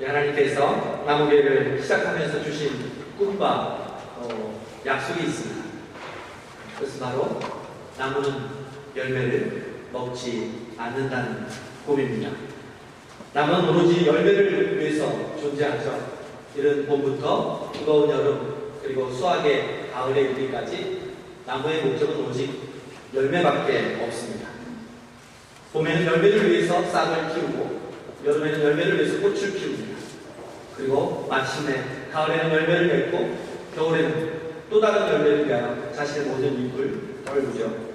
이 하나님께서 나무교회를 시작하면서 주신 꿈과 어, 약속이 있습니다. 그것은 바로 나무는 열매를 먹지 않는다는 꿈입니다. 나무는 오로지 열매를 위해서 존재하죠. 이른 봄부터 뜨거운 여름 그리고 수학의 가을에 이르기까지 나무의 목적은 오직 열매밖에 없습니다. 봄에는 열매를 위해서 싹을 키우고 여름에는 열매를 위해서 꽃을 피웁니다. 그리고 마침내 가을에는 열매를 맺고 겨울에는 또 다른 열매를 위하여 자신의 모든 잎을 떨구죠.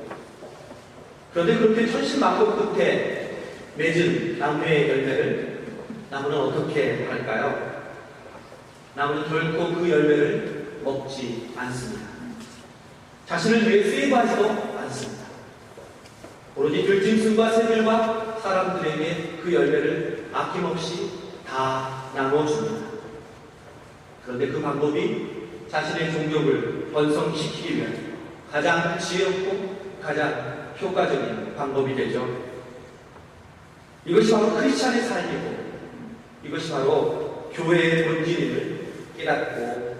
그런데 그렇게 천신만고 끝에 맺은 나무의 열매를 나무는 어떻게 할까요? 나무는 결코 그 열매를 먹지 않습니다. 자신을 위해 세이브하지도 않습니다. 오로지 들짐승과 새들과 사람들에게 그 열매를 아낌없이 다 나눠줍니다. 그런데 그 방법이 자신의 종족을 번성시키기 위한 가장 지혜롭고 가장 효과적인 방법이 되죠. 이것이 바로 크리스찬의 삶이고 이것이 바로 교회의 본질임을 깨닫고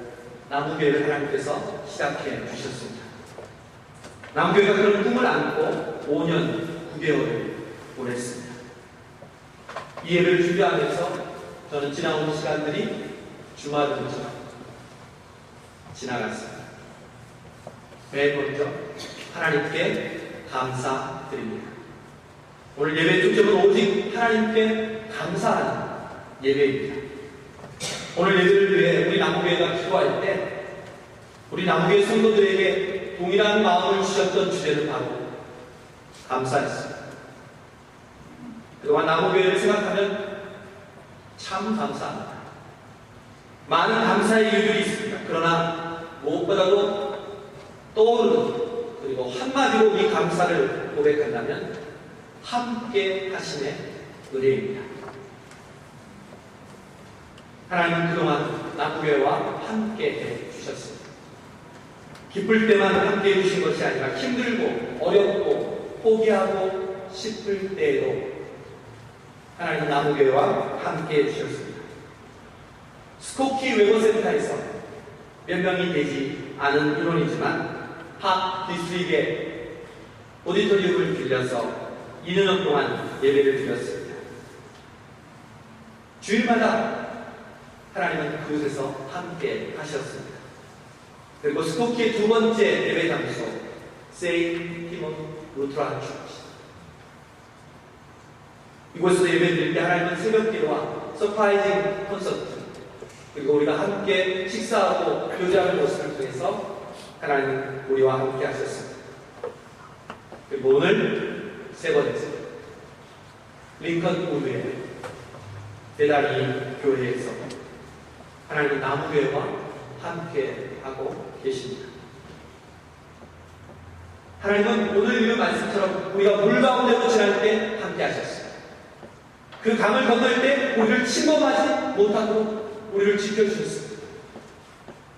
나무교회를 하나님께서 시작해 주셨습니다. 나무교회가 그런 꿈을 안고 5년 9개월을 보냈습니다. 이 예를 준비하면서 저는 지나온 시간들이 주말은처럼 지나갔습니다. 매일 먼저 하나님께 감사드립니다. 오늘 예배 중점은 오직 하나님께 감사하는 예배입니다. 오늘 예배를 위해 우리 나무교회가 기도할 때 우리 나무교회 성도들에게 동일한 마음을 주셨던 주제는 바로 감사했습니다. 그동안 나무교회를 생각하면 참 감사합니다. 많은 감사의 이유들이 있습니다. 그러나 무엇보다도 떠오르는 그리고 한마디로 이 감사를 고백한다면 함께 하심의 은혜입니다. 하나님은 그동안 나무교회와 함께 해 주셨습니다. 기쁠 때만 함께 해주신 것이 아니라 힘들고 어렵고 포기하고 싶을 때에도 하나님 나무교회와 함께 해주셨습니다. 스코키 외고센터에서 몇 명이 되지 않은 인원이지만 학 디스트릭의 오디토리움을 빌려서 2년 동안 예배를 드렸습니다. 주일마다 하나님은 그곳에서 함께 하셨습니다. 그리고 스코키의 두 번째 예배 장소 세인 티몬 처치 이곳에서 예배 드릴 때 하나님은 새벽 기도와 서프라이징 콘서트 그리고 우리가 함께 식사하고 교제하는 모습을 통해서 하나님 우리와 함께 하셨습니다. 그리고 오늘 세 번째 링컨 우드의 대단히 교회에서 하나님 나무교회와 함께 하고 계십니다. 하나님은 오늘 읽은 말씀처럼 우리가 물 가운데로 지날 때 함께 하셨어요. 그 강을 건널 때 우리를 침범하지 못하도록 우리를 지켜주셨습니다.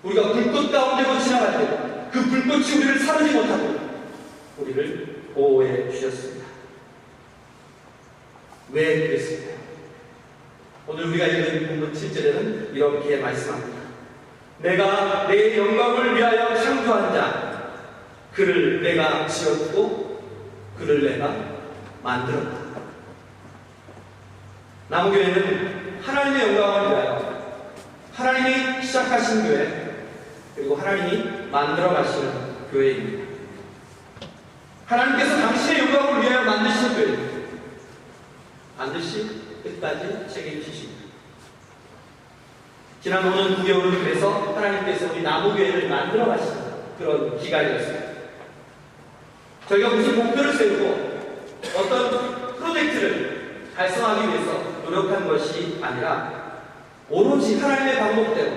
우리가 불꽃 가운데로 지나갈 때 그 불꽃이 우리를 사르지 못하도록 우리를 보호해 주셨습니다. 왜 그랬을까요? 오늘 우리가 읽은 본문 7절에는 이렇게 말씀합니다. 내가 내 영광을 위하여 창조한 자, 그를 내가 지었고, 그를 내가 만들었다. 나무교회는 하나님의 영광을 위하여 하나님이 시작하신 교회, 그리고 하나님이 만들어 가시는 교회입니다. 하나님께서 당신의 영광을 위하여 만드신 교회입니다. 반드시 끝까지 책임지십니다. 지난 5년 9개월은 그래서 하나님께서 우리 나무교회를 만들어 가시는 그런 기간이었습니다. 저희가 무슨 목표를 세우고 어떤 프로젝트를 달성하기 위해서 노력한 것이 아니라 오로지 하나님의 방법대로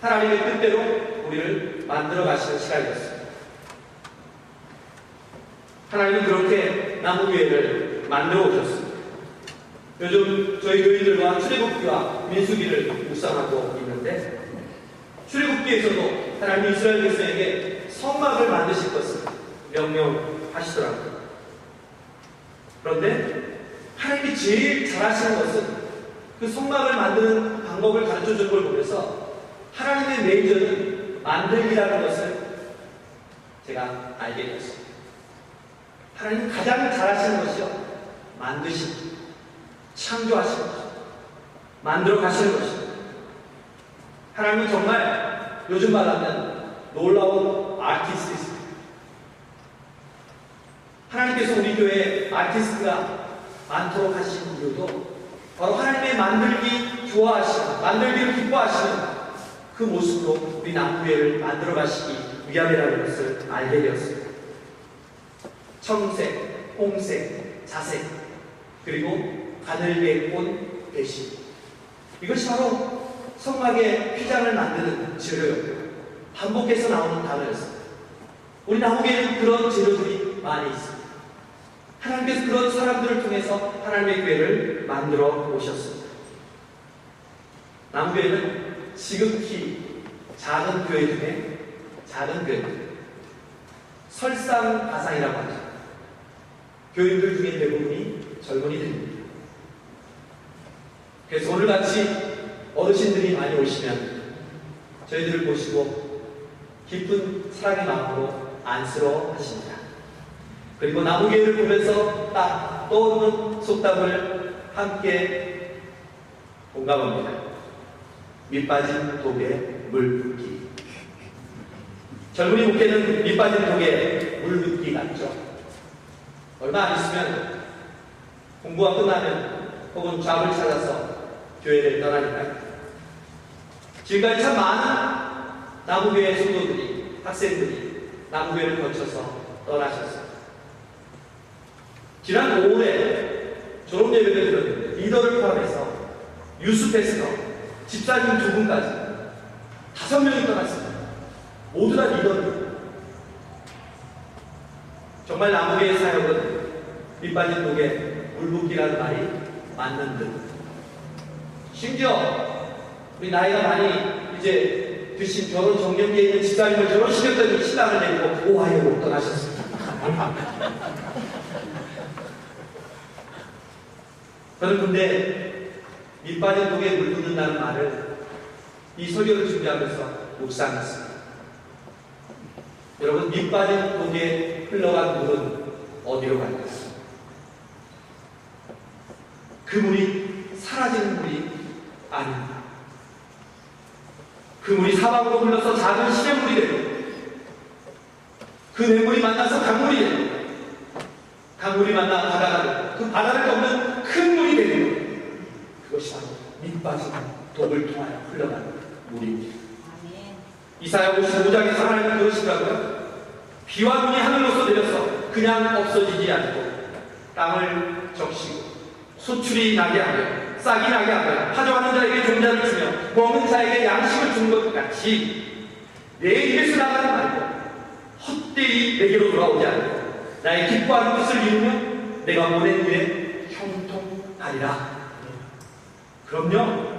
하나님의 뜻대로 우리를 만들어 가시는 시간이었습니다. 하나님은 그렇게 나무교회를 만들어 오셨습니다. 요즘 저희 교인들과 출애굽기와 민수기를 묵상하고 있는데 출애굽기에서도 하나님 이스라엘 백성에게 성막을 만드실 것을 명령하시더라고요. 그런데 하나님이 제일 잘하시는 것은 그 성막을 만드는 방법을 가르쳐 준걸 보면서 하나님의 메이저는 만들기라는 것을 제가 알게 되었습니다. 하나님 가장 잘하시는 것이요. 만드신, 창조하시는 것, 만들어 가시는 것입니다. 하나님은 정말 요즘 말하면 놀라운 아티스트이십니다. 하나님께서 우리 교회에 아티스트가 많도록 하신 이유도 바로 하나님의 만들기 좋아하시는, 만들기를 기뻐하시는 그 모습으로 우리 남교회를 만들어 가시기 위함이라는 것을 알게 되었습니다. 청색, 홍색, 자색, 그리고 가늘게 꼰 배신. 이것이 바로 성막의 휘장을 만드는 재료였고요. 반복해서 나오는 단어였습니다. 우리 나무교회는 그런 재료들이 많이 있습니다. 하나님께서 그런 사람들을 통해서 하나님의 교회를 만들어 오셨습니다. 남교회는 지극히 작은 교회 중에 작은 교회. 설상가상이라고 하죠. 교인들 중에 대부분이 젊은이들입니다. 그래서 오늘같이 어르신들이 많이 오시면 저희들을 보시고 기쁜 사랑의 마음으로 안쓰러워 하십니다. 그리고 나무교회를 보면서 딱 떠오르는 속담을 함께 공감합니다. 밑빠진 독에 물 붓기. 젊은이 목회는 밑빠진 독에 물 붓기 같죠. 얼마 안 있으면 공부가 끝나면 혹은 잡을 찾아서 교회를 떠나니까요. 지금까지 참 많은 나무교회 성도들이, 학생들이 나무교회를 거쳐서 떠나셨습니다. 지난 5월에 졸업 예배를 드렸는데 리더를 포함해서 유스패스너, 집사님 두 분까지 다섯 명이 떠났습니다. 모두 다 리더입니다. 정말 나무의 사역은 밑빠진 독에 물붓기라는 말이 맞는 듯. 심지어 우리 나이가 많이 이제 드신 결혼 정년기에 있는 집사님을 결혼시켰더니 신랑을 데리고 오하이오로 떠나셨습니다. 저는 근데 밑빠진 독에 물 붓는다는 말을 이 설교를 준비하면서 묵상했습니다. 여러분 밑빠진 독에 흘러간 물은 어디로 갈까요? 그 물이 사라지는 물이 아닙니다. 그 물이 사방으로 흘러서 작은 시냇물이 되고 그 냇물이 만나서 강물이 되고 강물이 만나 바다가 되고 그 바다를 덮는 큰 물이 되고 그것이 바로 밑빠진 독을 통하여 흘러가는 물입니다. 이사야 55장에서 하나님은 그러시더라고요. 비와 눈이 하늘로서 내려서 그냥 없어지지 않고 땅을 적시고 소출이 나게 하며 싹이 나게 하며 파종하는 자에게 종자를 주며 먹는 자에게 양식을 준것 같이 내 입에서 나가는 말고 헛되이 내게로 돌아오지 않고 나의 기뻐하는 것을 이루며 내가 보낸 후에 하리라. 그럼요.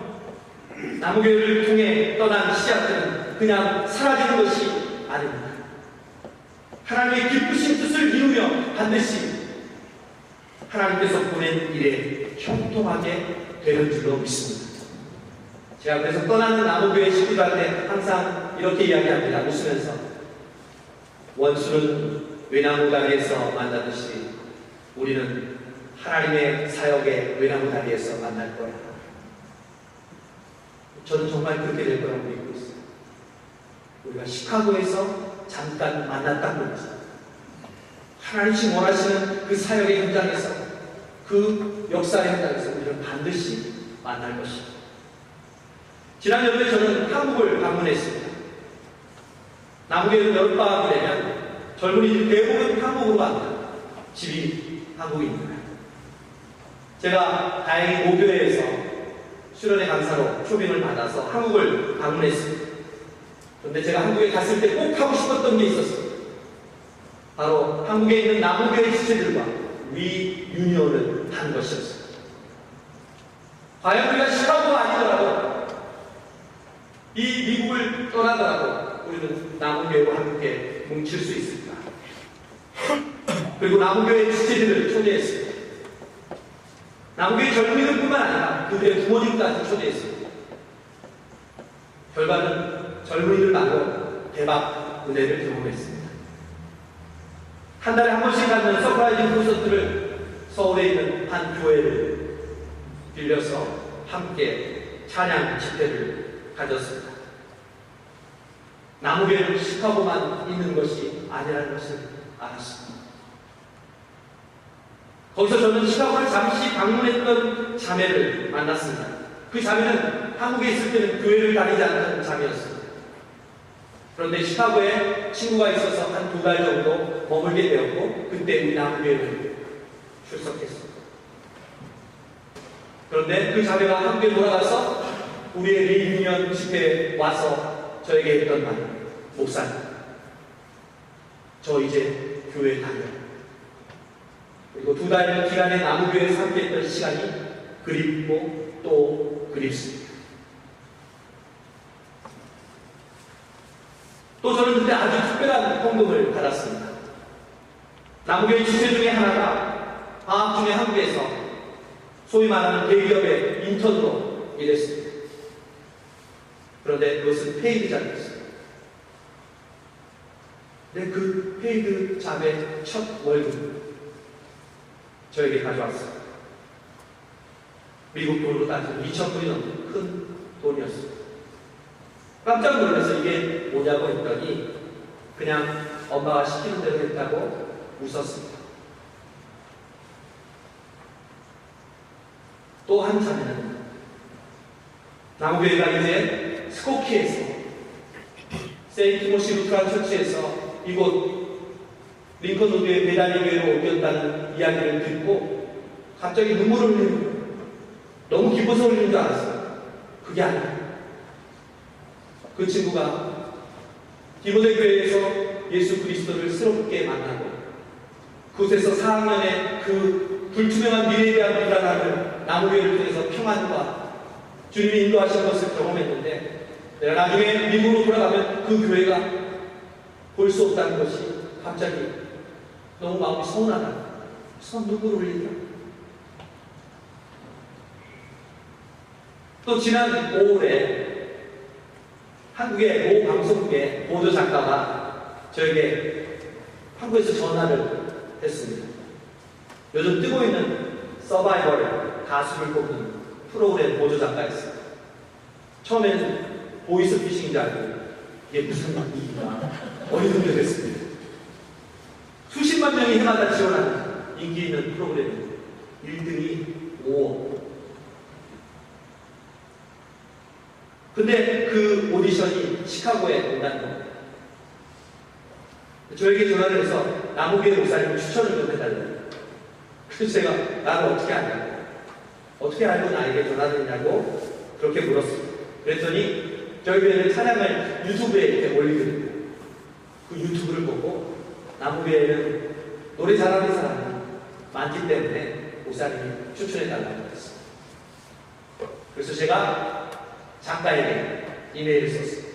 나무교회를 통해 떠난 씨앗들은 그냥 사라지는 것이 아닙니다. 하나님의 기쁘신 뜻을 이루며 반드시 하나님께서 보낸 일에 형통하게 되는 줄로 믿습니다. 제가 그래서 떠나는 나무교회 식구들한테 항상 이렇게 이야기합니다. 웃으면서 원수는 외나무 다리에서 만나듯이 우리는 하나님의 사역의 외나무 다리에서 만날 거야. 저는 정말 그렇게 될 거라고 믿고 있어요. 우리가 시카고에서 잠깐 만났다는 거죠. 하나님이 원하시는 그 사역의 현장에서 그 역사의 현장에서 우리는 반드시 만날 것입니다. 지난 여름에 저는 한국을 방문했습니다. 남국에 여름방학이 되면 젊은이들 대부분 한국으로 갑니다. 집이 한국입니다. 제가 다행히 모교회에서 수련회 강사로 초빙을 받아서 한국을 방문했습니다. 그런데 제가 한국에 갔을 때 꼭 하고 싶었던 게 있었어요. 바로 한국에 있는 남부교회 지체들과 위유니언을 한 것이었어요. 과연 우리가 시카고가 아니더라도 이 미국을 떠나더라도 우리는 남부교회와 함께 뭉칠 수 있을까? 그리고 남부교회 지체들을 초대했습니다. 남교의 젊은이들뿐만 아니라 그들의 부모님까지 초대했습니다. 결과는 젊은이들만으로 대박 은혜를 경험했습니다. 한 달에 한 번씩 갖는 서프라이즈 콘서트를 서울에 있는 한 교회를 빌려서 함께 찬양 집회를 가졌습니다. 나무교회는 시카고만 있는 것이 아니라는 것을 알았습니다. 거기서 저는 시카고를 잠시 방문했던 자매를 만났습니다. 그 자매는 한국에 있을 때는 교회를 다니지 않던 자매였습니다. 그런데 시카고에 친구가 있어서 한 두 달 정도 머물게 되었고 그때 우리 남교회를 출석했습니다. 그런데 그 자매가 한국에 돌아가서 우리의 리유니언 집회에 와서 저에게 했던 말 목사님 저 이제 교회 다녀요. 그리고 두 달 기간의 나무교회에서 함께했던 시간이 그립고 또 그립습니다. 또 저는 그때 아주 특별한 헌금을 받았습니다. 나무교회 주체 중에 하나가 방학 중에 한국에서 소위 말하는 대기업의 인턴으로 일했습니다. 그런데 그것은 페이드 잡이었습니다. 근데 그 페이드 잡의 첫 월급 저에게 가져왔습니다. 미국 돈으로 따지면 2천 불이 넘는 큰 돈이었습니다. 깜짝 놀라서 이게 뭐냐고 했더니 그냥 엄마가 시키는 대로 했다고 웃었습니다. 또한 차례는 남교회가 이제 스코키에서 세인트 티모시 루트란 처치에서 이곳 링컨 로드의 베다니 교회로 옮겼다는 이야기를 듣고 갑자기 눈물을 흘리는. 너무 기뻐서 흘리는 줄 알았어요. 그게 아니에요. 그 친구가 디모데 교회에서 예수 그리스도를 새롭게 만나고 그곳에서 4학년의 그 불투명한 미래에 대한 불안함을 나무교회를 통해서 평안과 주님이 인도하신 것을 경험했는데 내가 나중에 미국으로 돌아가면 그 교회가 볼 수 없다는 것이 갑자기 너무 마음이 서운하다. 손 눈물을 흘린다. 또 지난 5월에 한국의 모 방송국의 보도 작가가 저에게 한국에서 전화를 했습니다. 요즘 뜨고 있는 서바이벌 가수를 뽑는 프로그램 보조 작가였어요. 처음에는 보이스 피싱인 줄 알고 이게 무슨 일인가 어이없게 됐습니다. 수십만 명이 해마다 지원하는 인기 있는 프로그램 1등이 5억 근데 그 오디션이 시카고에 온다는 겁니다. 저에게 전화를 해서 나무교회 목사님 추천을 좀 해달라고. 그래서 제가 나를 어떻게 아냐고. 어떻게 알고 나에게 전화를 했냐고 그렇게 물었습니다. 그랬더니 저희 교회는 찬양을 유튜브에 이렇게 올리거든요. 그 유튜브를 보고 나무교회는 노래 잘하는 사람이 많기 때문에 목사님이 추천해달라고 했습니다. 그래서 제가 작가에게 이메일을 썼습니다.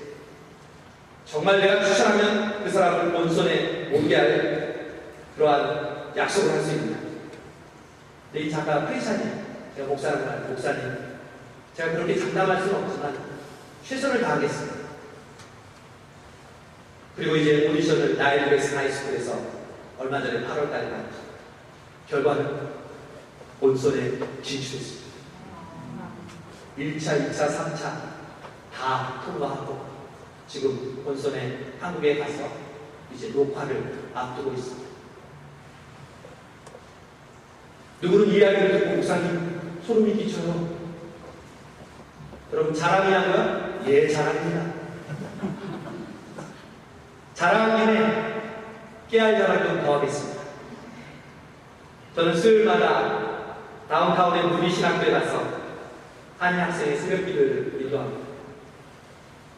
정말 내가 추천하면 그 사람을 본선에 오게 할 그러한 약속을 할 수 있는. 근데 이 작가가 크리스찬이에요. 제가 말 목사님. 제가 그렇게 장담할 수는 없지만 최선을 다하겠습니다. 그리고 이제 오디션을 나일베스 하이스쿨에서 얼마 전에 8월 달에 봤죠. 결과는 본선에 진출했습니다. 1차, 2차, 3차 다 통과하고 지금 본선에 한국에 가서 이제 녹화를 앞두고 있습니다. 누구는 이야기를 듣고 목사님 소름이 끼쳐요. 여러분 자랑이냐고요? 예, 자랑입니다. 자랑 김에 깨알 자랑 좀 더 하겠습니다. 저는 수요일마다 다운타운의 무리신학교에 가서 한 학생의 새벽 기도를 인도합니다.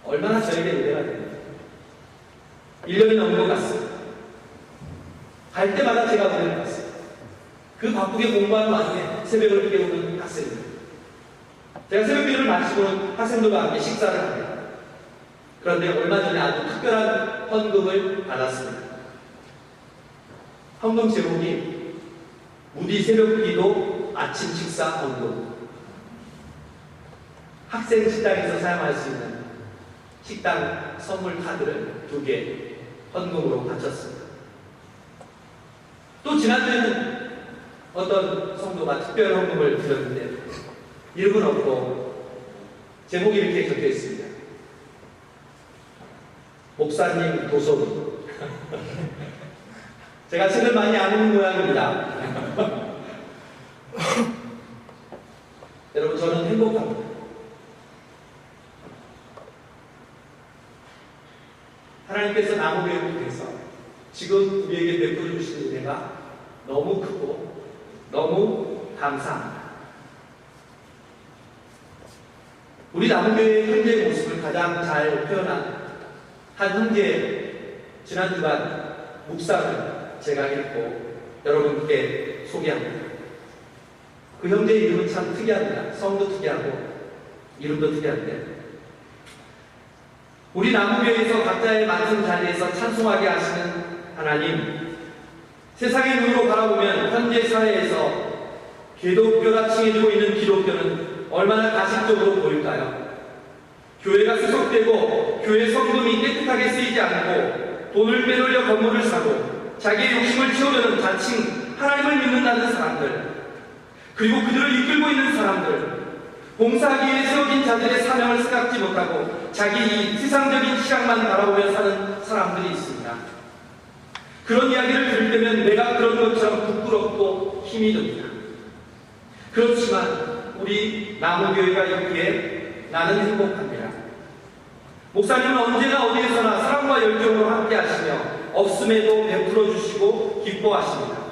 얼마나 저에게 은혜가 됩니까? 1년이 넘은 것 같습니다. 갈 때마다 제가 은혜를 받습니다. 그 바쁘게 공부하는 와중에 새벽을 깨우는 학생들. 제가 새벽 기도를 마치고는 학생들과 함께 식사를 합니다. 그런데 얼마 전에 아주 특별한 헌금을 받았습니다. 헌금 제목이 무디 새벽 기도 아침 식사 헌금, 학생 식당에서 사용할 수 있는 식당 선물 카드를 두 개 헌금으로 바쳤습니다. 또 지난주에는 어떤 성도가 특별 헌금을 드렸는데 이름은 없고 제목이 이렇게 적혀 있습니다. 목사님 도서금. 제가 책을 많이 안 읽는 모양입니다. 여러분 저는 행복합니다. 하나님께서 나무교회를 통해서 지금 우리에게 베풀어 주신 은혜가 너무 크고 너무 감사합니다. 우리 나무교회의 현재 모습을 가장 잘 표현한 한 형제 지난 주간 묵상을 제가 읽고 여러분께 소개합니다. 그 형제의 이름은 참 특이합니다. 성도 특이하고 이름도 특이한데 우리 나무교회에서 각자의 맡은 자리에서 찬송하게 하시는 하나님 세상의 눈으로 바라보면 현재 사회에서 기독교라 칭해지고 있는 기독교는 얼마나 가식적으로 보일까요? 교회가 수속되고 교회 성금이 깨끗하게 쓰이지 않고 돈을 빼돌려 건물을 사고 자기의 욕심을 채우려는 자칭 하나님을 믿는다는 사람들 그리고 그들을 이끌고 있는 사람들 봉사하기 위해 세워진 자들의 사명을 생각지 못하고 자기 이 세상적인 시각만 바라보며 사는 사람들이 있습니다. 그런 이야기를 들을 때면 내가 그런 것처럼 부끄럽고 힘이 듭니다. 그렇지만 우리 나무교회가 있기에 나는 행복합니다. 목사님은 언제나 어디에서나 사랑과 열정으로 함께 하시며 없음에도 베풀어 주시고 기뻐하십니다.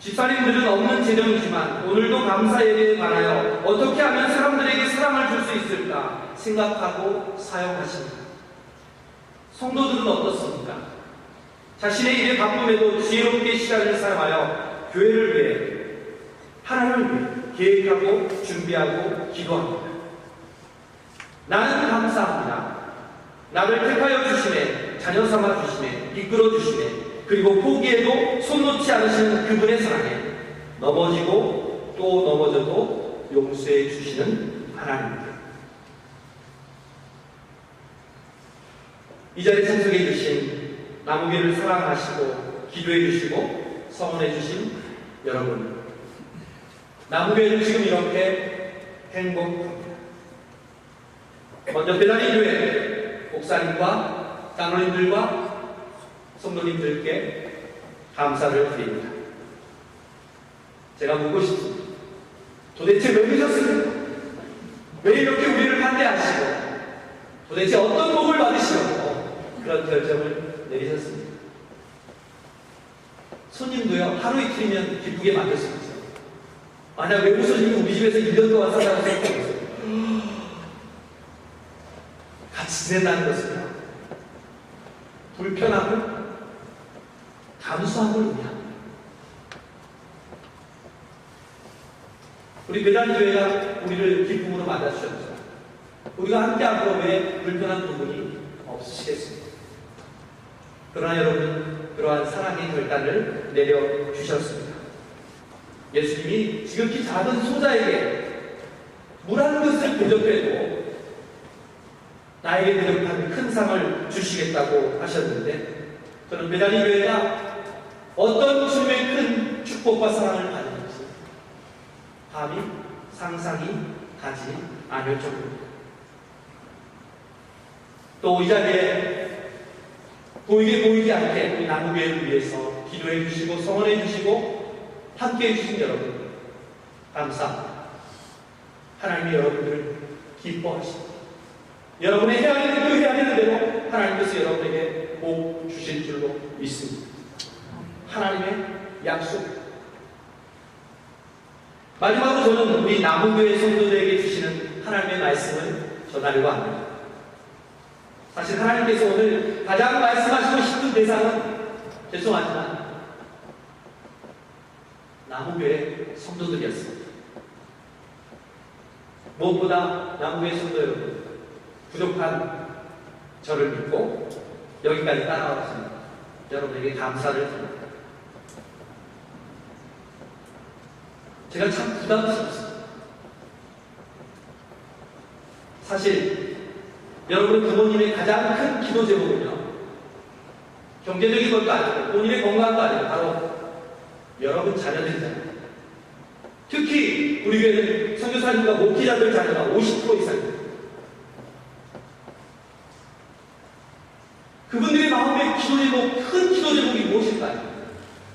집사님들은 없는 재정이지만 오늘도 감사 예배에 관하여 어떻게 하면 사람들에게 사랑을 줄 수 있을까 생각하고 사용하십니다. 성도들은 어떻습니까? 자신의 일에 바쁨에도 지혜롭게 시간을 사용하여 교회를 위해 하나님을 위해 계획하고 준비하고 기도합니다. 나는 감사합니다. 나를 택하여 주심에 자녀 삼아 주심에 이끌어 주심에 그리고 포기해도 손 놓지 않으시는 그분의 사랑에 넘어지고 또 넘어져도 용서해 주시는 하나님입니다. 이 자리에 참석해 주신 나무교를 사랑하시고 기도해 주시고 성원해 주신 여러분 나무교회는 지금 이렇게 행복합니다. 먼저 배단이 교회 목사님과 장로님들과 성도님들께 감사를 드립니다. 제가 묻고 싶습니다. 도대체 왜 그러셨습니까? 왜 이렇게 우리를 반대하시고 도대체 어떤 복을 받으시려고 그런 결정을 내리셨습니까? 손님도요 하루 이틀이면 기쁘게 만들 수 있어요. 만약 외부 손님이 우리 집에서 1년 동안 생각해보세요. 같이 지낸다는 것은요 불편함을 감수함을 의미합니다. 우리 배단교회가 우리를 기쁨으로 맞아주셨죠. 우리가 함께하고 왜 불편한 부분이 없으시겠습니까? 그러나 여러분, 그러한 사랑의 결단을 내려주셨습니다. 예수님이 지극히 작은 소자에게 물 한 그릇을 대접해도 나에게 대접한 큰 상을 주시겠다고 하셨는데 저는 메다리 교회가 어떤 주님의 큰 축복과 사랑을 받는지 감히 상상이 가지 않을 정도입니다. 또 이 자리에 보이게 보이지 않게 우리 남부교회를 위해서 기도해 주시고 성원해 주시고 함께 해 주신 여러분 감사합니다. 하나님이 여러분들을 기뻐하십니다. 여러분의 해야 되는 그 해야 되는 대로 하나님께서 여러분에게 복 주실 줄로 믿습니다. 하나님의 약속. 마지막으로 저는 우리 남부교회 성도들에게 주시는 하나님의 말씀을 전하려고 합니다. 사실 하나님께서 오늘 가장 말씀하시고 싶은 대상은 죄송하지만 남부교회 성도들이었습니다. 무엇보다 남부교회 성도 여러분, 부족한 저를 믿고 여기까지 따라와 주신 여러분에게 감사를 드립니다. 제가 참 부담스럽습니다. 사실 여러분 부모님의 가장 큰 기도 제목은요. 경제적인 것도 아니고 본인의 건강도 아니고 바로 여러분 자녀들이잖아요. 특히 우리 교회는 선교사님과 목회자들 자녀가 50% 이상입니다. 그분들의 마음의 기도 제목, 큰 기도 제목이 무엇일까요?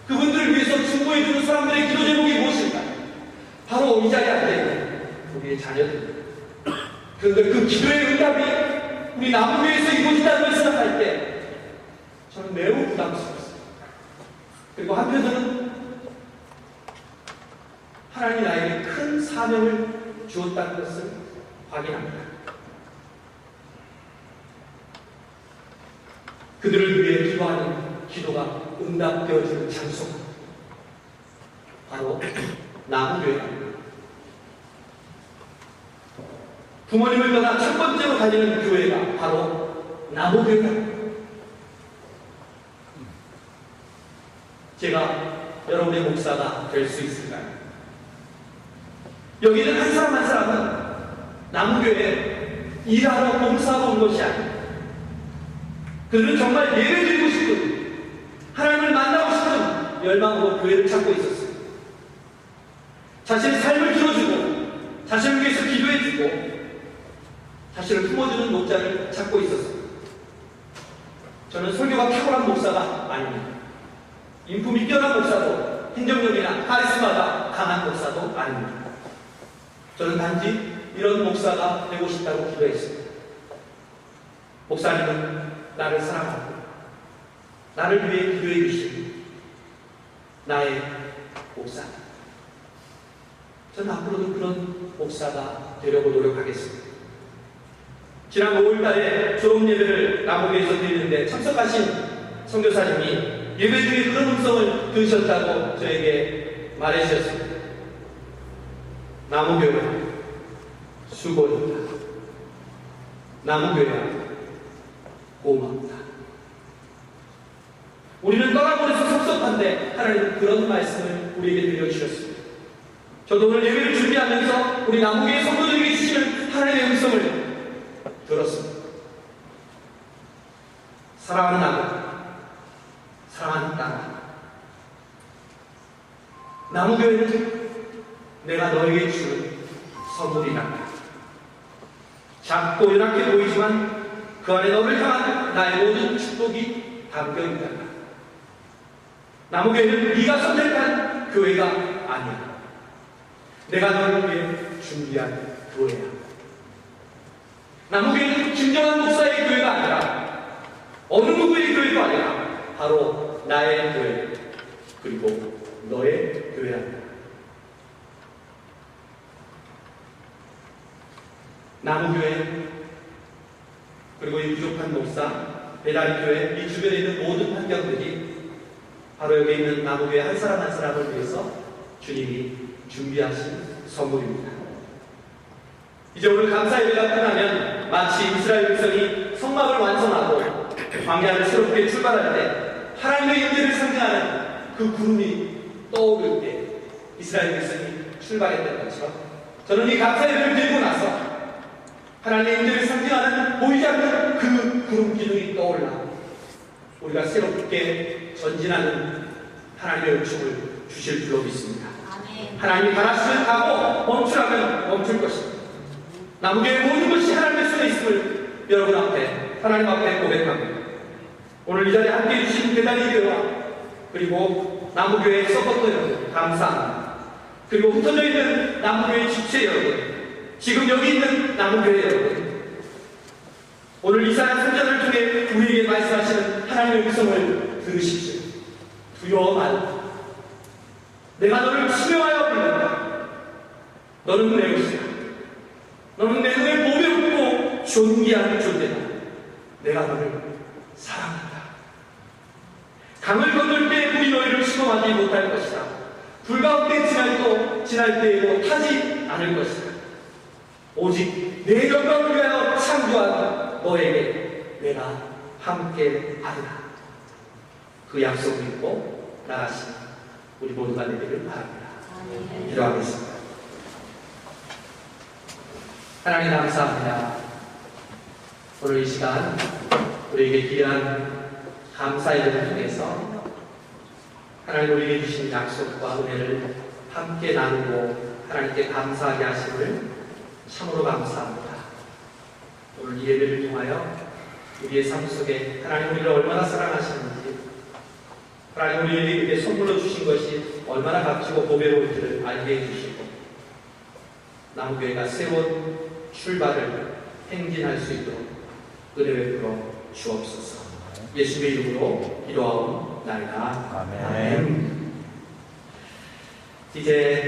그분들을 위해서 중보해주는 사람들의 기도 제목이 무엇일까요? 바로 이 자리에 앉아있는 우리의 자녀들. 그런데 그 기도의 응답이 우리 남부교에서 이루어진다는 걸 생각할 때 저는 매우 부담스럽습니다. 그리고 한편으로는 하나님이 나에게 큰 사명을 주었다는 것을 확인합니다. 그들을 위해 기도하는 기도가 응답되어지는 장소 바로 나무교회입니다. 부모님을 떠나 첫 번째로 다니는 교회가 바로 나무교회입니다. 제가 여러분의 목사가 될 수 있을까요? 여기는 한 사람 한 사람은 나무교회에 일하러 봉사하러 온 것이 아닙니다. 그들은 정말 예를 드리고 싶은 하나님을 만나고 싶은 열망으로 교회를 찾고 있었어요. 자신의 삶을 들어주고 자신을 위해서 기도해주고 자신을 품어주는 목자를 찾고 있었어요. 저는 설교가 탁월한 목사가 아닙니다. 인품이 뛰어난 목사도 행정력이나 카리스마가 강한 목사도 아닙니다. 저는 단지 이런 목사가 되고 싶다고 기도했습니다. 목사님은 나를 사랑하고 나를 위해 기도해 주신 나의 목사. 저는 앞으로도 그런 목사가 되려고 노력하겠습니다. 지난 5월달에 졸업 예배를 남북에서 드리는데 참석하신 선교사님이 예배 중에 그런 음성을 들으셨다고 저에게 말해주셨습니다. 나무교회 수고했다. 나무교회 고맙다. 우리는 떠나보내서 섭섭한데 하나님 그런 말씀을 우리에게 들려주셨습니다. 저도 오늘 예배를 준비하면서 우리 남북의 성도들에게 주시는 하나님의 음성을 들었습니다. 사랑하는 나무, 사랑하는 땅. 나무교회는 내가 너에게 주는 선물이란다. 작고 연약해 보이지만 그 안에 너를 향한 나의 모든 축복이 담겨 있다. 나무교회는 네가 선택한 교회가 아니야. 내가 너를 위해 준비한 교회야. 나무교회는 김정한 목사의 교회가 아니라 어느 누구의 교회도 아니라 바로 나의 교회 그리고 너의 교회란다. 나무교회 그리고 이 부족한 목사 배달교회 이 주변에 있는 모든 환경들이 바로 여기 있는 나무교회 한 사람 한 사람을 위해서 주님이 준비하신 선물입니다. 이제 오늘 감사 예배가 끝나면 마치 이스라엘 백성이 성막을 완성하고 광야를 새롭게 출발할 때 하나님의 임재를 상징하는 그 구름이 떠오를 때 이스라엘 백성이 출발했던 것처럼 저는 이 감사 예배를 드리고 나서 하나님의 임재를 상징하는 보이지 않는 그 구름 기둥이 떠올라 우리가 새롭게 전진하는 하나님의 은총을 주실 줄로 믿습니다. 하나님이 가라시를 가고 멈추라면 멈출 것입니다. 남국의 모든 것이 하나님의 손에 있음을 여러분 앞에 하나님 앞에 고백합니다. 오늘 이 자리에 함께 해 주신 대단히 교회와 그리고 남부교회 서포터 여러분 감사합니다. 그리고 흩어져 있는 남부교회 집체 여러분 지금 여기 있는 남부교회 여러분 오늘 이사야 선전을 통해 우리에게 말씀하시는 하나님의 음성을 들으십시오. 두려워 말라. 내가 너를 치명하여 부른다. 너는 내 것이다. 너는 내 눈에 보배롭고 존귀한 존재다. 내가 너를 사랑한다. 강을 건널 때 우리 너희를 시험하지 못할 것이다. 불 가운데 지날 또 지날 때에도 타지 않을 것이다. 오직 내 영광을 위하여 창조한 너에게 내가 함께 하리라. 그 약속을 믿고 나가시는 우리 모두가 되기를 바랍니다. 기도하겠습니다. 하나님 감사합니다. 오늘 이 시간 우리에게 귀한 감사 예배를 통해서 하나님 우리에게 주신 약속과 은혜를 함께 나누고 하나님께 감사하게 하심을 참으로 감사합니다. 오늘 이 예배를 통하여 우리의 삶 속에 하나님 우리를 얼마나 사랑하시는지 하나님 우리에게 선물로 주신 것이 얼마나 값지고 보배로운지를 알게 해주시고 남교회가 세운 출발을 행진할 수 있도록 은혜 베풀어 주옵소서 예수의 이름으로 기도하옵나이다 아멘. 이제